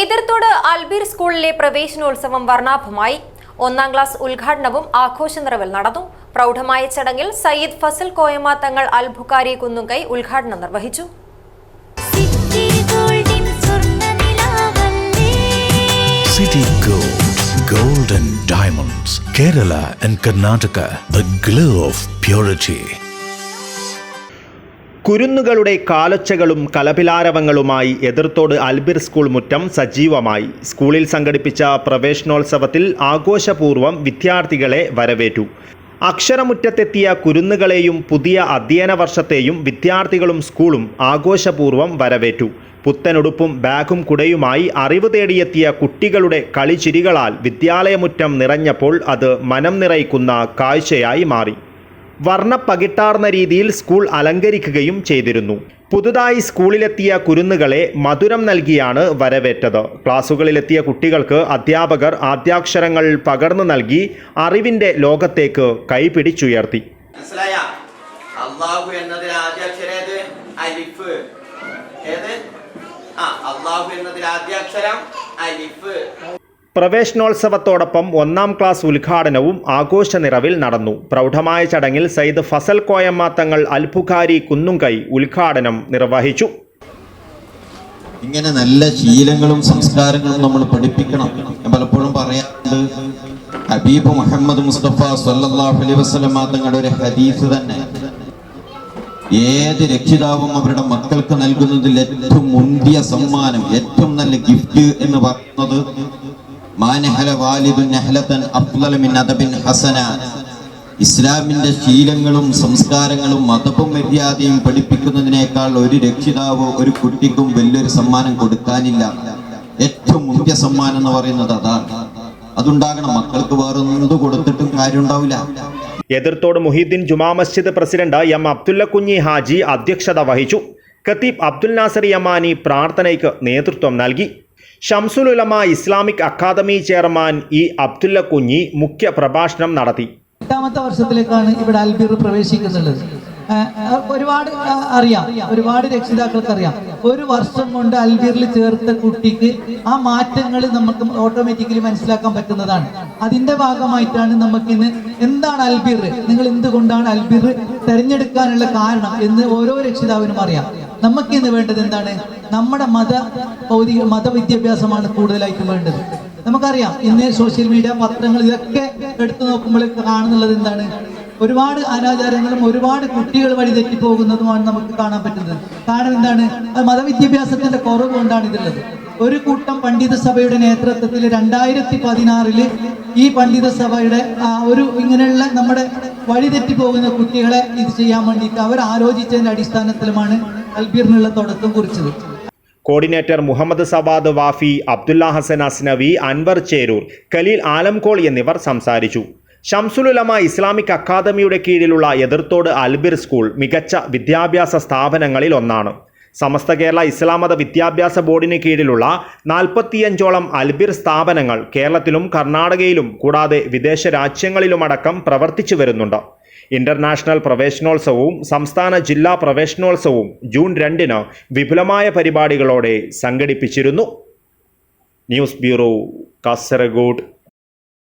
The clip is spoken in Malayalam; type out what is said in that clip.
എതിർത്തോട് അൽബീർ സ്കൂളിലെ പ്രവേശനോത്സവം വർണാഭമായി. ഒന്നാം ക്ലാസ് ഉദ്ഘാടനവും ആഘോഷ നിറവിൽ നടന്നു. പ്രൗഢമായ ചടങ്ങിൽ സയ്യിദ് ഫസൽ കോയമ്മ തങ്ങൾ അൽബുക്കാരി കുന്നുകൈ ഉദ്ഘാടനം നിർവഹിച്ചു. സിറ്റി ഗോൾഡിൻ സ്വർണനിലാവല്ലേ City Gold, Gold and Diamonds, Kerala and Karnataka, the glow of purity. കുരുന്നുകളുടെ കാലൊച്ചകളും കലപിലാരവങ്ങളുമായി എതിർത്തോട് അൽബിർ സ്കൂൾ മുറ്റം സജീവമായി. സ്കൂളിൽ സംഘടിപ്പിച്ച പ്രവേശനോത്സവത്തിൽ ആഘോഷപൂർവം വിദ്യാർത്ഥികളെ വരവേറ്റു. അക്ഷരമുറ്റത്തെത്തിയ കുരുന്നുകളെയും പുതിയ അധ്യയന വർഷത്തെയും വിദ്യാർത്ഥികളും സ്കൂളും ആഘോഷപൂർവം വരവേറ്റു. പുത്തനുടുപ്പും ബാഗും കുടയുമായി അറിവ് തേടിയെത്തിയ കുട്ടികളുടെ കളിചിരികളാൽ വിദ്യാലയമുറ്റം നിറഞ്ഞപ്പോൾ അത് മനം നിറയ്ക്കുന്ന കാഴ്ചയായി മാറി. വർണപ്പകിട്ടാർന്ന രീതിയിൽ സ്കൂൾ അലങ്കരിക്കുകയും ചെയ്തിരുന്നു. പുതുതായി സ്കൂളിലെത്തിയ കുരുന്നുകളെ മധുരം നൽകിയാണ് വരവേറ്റത്. ക്ലാസുകളിലെത്തിയ കുട്ടികൾക്ക് അധ്യാപകർ ആദ്യാക്ഷരങ്ങൾ പകർന്നു നൽകി അറിവിന്റെ ലോകത്തേക്ക് കൈപിടിച്ചുയർത്തി. മനസ്സിലായ? അലിഫ്. ആ അള്ളാഹു എന്നതിൽ ആദ്യാക്ഷരം അലിഫ്. പ്രവേശനോത്സവത്തോടൊപ്പം ഒന്നാം ക്ലാസ് ഉദ്ഘാടനവും ആഘോഷ നിറവിൽ നടന്നു. പ്രൗഢമായ ചടങ്ങിൽ സയ്യിദ് ഫസൽ കോയമ്മ തങ്ങൾ അൽബുഖാരി കുന്നുംകൈ ഉദ്ഘാടനം നിർവഹിച്ചു. ഇങ്ങനെ നല്ല ശീലങ്ങളും സംസ്കാരങ്ങളും നമ്മൾ പഠിപ്പിക്കണം. ഞാൻ പലപ്പോഴും പറയാറുണ്ട് ഹബീബ് മുഹമ്മദ് മുസ്തഫ സല്ലല്ലാഹു അലൈഹി വസല്ലം തങ്ങളുടെ ഒരു ഹദീഫ് തന്നെ. ഏത് രക്ഷിതാവും അവരുടെ മക്കൾക്ക് നൽകുന്നതിൽ ഏറ്റവും മുന്തിയ സമ്മാനം ഏറ്റവും നല്ല ഗിഫ്റ്റ് എന്ന് പറയുന്നത് ഇസ്ലാമിന്റെ ശീലങ്ങളും സംസ്കാരങ്ങളും മതവും മര്യാദയും പഠിപ്പിക്കുന്നതിനേക്കാൾ ഒരു രക്ഷിതാവോ ഒരു കുട്ടിക്കും വലിയൊരു സമ്മാനം കൊടുക്കാനില്ല. ഏറ്റവും മുഖ്യ സമ്മാനം എന്ന് പറയുന്നത് അതാണ്. അതുണ്ടാകണം. മക്കൾക്ക് വേറെ എന്ത് കൊടുത്തിട്ടും കാര്യമുണ്ടാവില്ല. എതിർത്തോട് മുഹീദ്ദീൻ ജുമാ മസ്ജിദ് പ്രസിഡന്റ് എം അബ്ദുല്ല കുഞ്ഞി ഹാജി അധ്യക്ഷത വഹിച്ചു. ഖത്തീബ് അബ്ദുൽ നാസർ യമാനി പ്രാർത്ഥനയ്ക്ക് നേതൃത്വം നൽകി. Shamsul Ulama Islamic Academy chairman E Abdulla Kunhi മുഖ്യ പ്രഭാഷണം നടത്തി. എട്ടാമത്തെ വർഷത്തിലേക്കാണ് ഇവിടെ അൽബിർ പ്രവേശിക്കുന്നുള്ളത് ഒരുപാട് അറിയാം. ഒരുപാട് രക്ഷിതാക്കൾക്ക് അറിയാം ഒരു വർഷം കൊണ്ട് അൽബീറിൽ ചേർത്ത കുട്ടിക്ക് ആ മാറ്റങ്ങൾ നമുക്ക് ഓട്ടോമാറ്റിക്കലി മനസ്സിലാക്കാൻ പറ്റുന്നതാണ്. അതിന്റെ ഭാഗമായിട്ടാണ് നമുക്ക് ഇന്ന് എന്താണ് അൽബീർ? നിങ്ങൾ എന്തുകൊണ്ടാണ് അൽബീർ തിരഞ്ഞെടുക്കാനുള്ള കാരണം എന്ന് ഓരോ രക്ഷിതാവിനും അറിയാം. നമുക്ക് ഇന്ന് വേണ്ടത് എന്താണ്? നമ്മുടെ മത ഭൗതിക മതവിദ്യാഭ്യാസമാണ് കൂടുതലായിട്ടും വേണ്ടത്. നമുക്കറിയാം ഇന്ന് സോഷ്യൽ മീഡിയ പത്രങ്ങൾ ഇതൊക്കെ എടുത്തു നോക്കുമ്പോൾ കാണുന്നുള്ളത് എന്താണ്? ഒരുപാട് അനാചാരങ്ങളും ഒരുപാട് കുട്ടികൾ വഴി തെറ്റിപ്പോകുന്നതുമാണ് നമുക്ക് കാണാൻ പറ്റുന്നത്. കാരണം എന്താണ്? മതവിദ്യാഭ്യാസത്തിന്റെ കുറവ് കൊണ്ടാണ് ഇതുള്ളത്. ഒരു കൂട്ടം പണ്ഡിത സഭയുടെ നേതൃത്വത്തിൽ രണ്ടായിരത്തി പതിനാറിൽ ഈ പണ്ഡിത സഭയുടെ ഒരു ഇങ്ങനെയുള്ള നമ്മുടെ വഴിതെറ്റി പോകുന്ന കുട്ടികളെ ഇത് ചെയ്യാൻ വേണ്ടിയിട്ട് അവർ ആലോചിച്ചതിന്റെ അടിസ്ഥാനത്തിലുമാണ് അൽബീറിനുള്ള തുടക്കം കുറിച്ചത്. കോർഡിനേറ്റർ മുഹമ്മദ് സവാദ് വാഫി അബ്ദുല്ല ഹസൻ അസ്നവി അൻവർ ചേരൂർ ഖലീൽ ആലംകോൾ എന്നിവർ സംസാരിച്ചു. ഷംസുലുലമ ഇസ്ലാമിക് അക്കാദമിയുടെ കീഴിലുള്ള എതിർത്തോട് അൽബിർ സ്കൂൾ മികച്ച വിദ്യാഭ്യാസ സ്ഥാപനങ്ങളിൽ ഒന്നാണ്. സമസ്ത കേരള ഇസ്ലാം മത വിദ്യാഭ്യാസ ബോർഡിന് കീഴിലുള്ള നാൽപ്പത്തിയഞ്ചോളം അൽബിർ സ്ഥാപനങ്ങൾ കേരളത്തിലും കർണാടകയിലും കൂടാതെ വിദേശ രാജ്യങ്ങളിലുമടക്കം പ്രവർത്തിച്ചു വരുന്നുണ്ട്. ഇന്റർനാഷണൽ പ്രവേശനോത്സവവും സംസ്ഥാന ജില്ലാ പ്രവേശനോത്സവവും ജൂൺ രണ്ടിന് വിപുലമായ പരിപാടികളോടെ സംഘടിപ്പിച്ചിരുന്നു. News bureau Kasaragod.